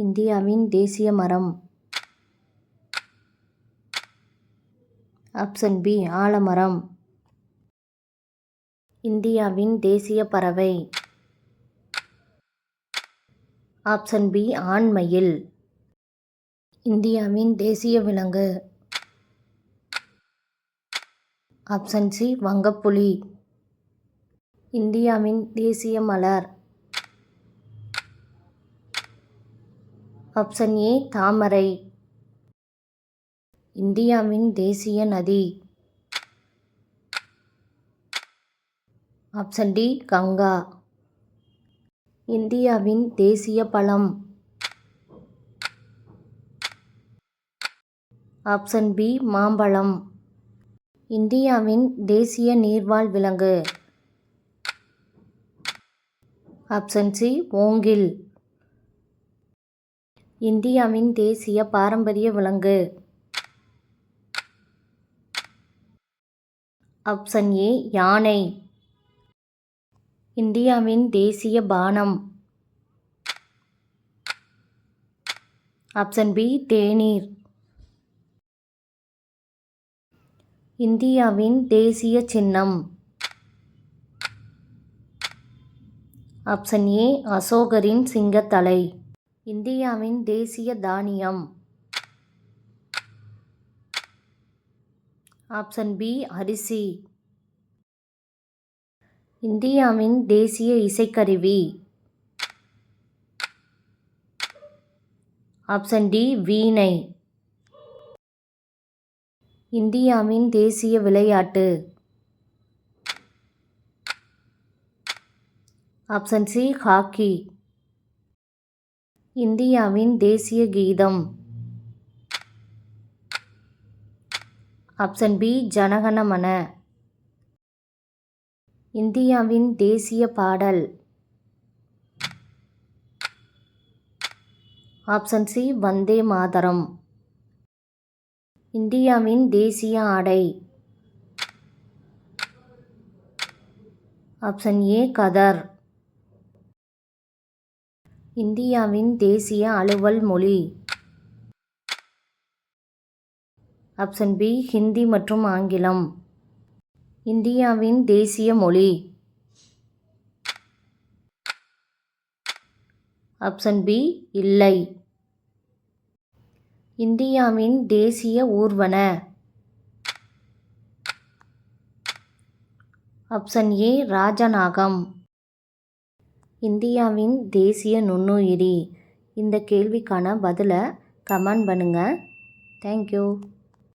இந்தியாவின் தேசிய மரம். ஆப்ஷன் பி ஆலமரம். இந்தியாவின் தேசிய பறவை. ஆப்ஷன் பி ஆண்மயில். இந்தியாவின் தேசிய விலங்கு. ஆப்ஷன் சி வங்கப்புலி. இந்தியாவின் தேசிய மலர். ஆப்ஷன் ஏ தாமரை. இந்தியாவின் தேசிய நதி. Option D Ganga. இந்தியாவின் தேசிய பழம். ஆப்ஷன் பி மாம்பழம். இந்தியாவின் தேசிய நீர்வாழ் விலங்கு. ஆப்ஷன் சி ஓங்கில். இந்தியாவின் தேசிய பாரம்பரிய விலங்கு. ஆப்ஷன் ஏ யானை. இந்தியாவின் தேசிய பானம். ஆப்ஷன் பி தேநீர். இந்தியாவின் தேசிய சின்னம். ஆப்ஷன் ஏ அசோகரின் சிங்கத்தலை. இந்தியாவின் தேசிய தானியம். ஆப்ஷன் பி அரிசி. இந்தியாவின் தேசிய இசைக்கருவி. ஆப்ஷன் டி வீணை. இந்தியாவின் தேசிய விளையாட்டு. Option C hockey. இந்தியாவின் தேசிய கீதம். ஆப்ஷன் பி ஜனகணமன இந்தியாவின் தேசிய பாடல். Option C Vande Mataram. இந்தியாவின் தேசிய ஆடை. ஆப்ஷன் ஏ கதர். இந்தியாவின் தேசிய அலுவல் மொழி. ஆப்ஷன் பி ஹிந்தி மற்றும் ஆங்கிலம். இந்தியாவின் தேசிய மொழி. ஆப்ஷன் பி இல்லை. இந்தியாவின் தேசிய ஊர்வன. ஆப்ஷன் ஏ ராஜநாகம். இந்தியாவின் தேசிய நுண்ணுயிரி. இந்த கேள்விக்கான பதிலை கமெண்ட் பண்ணுங்கள் தேங்க்யூ.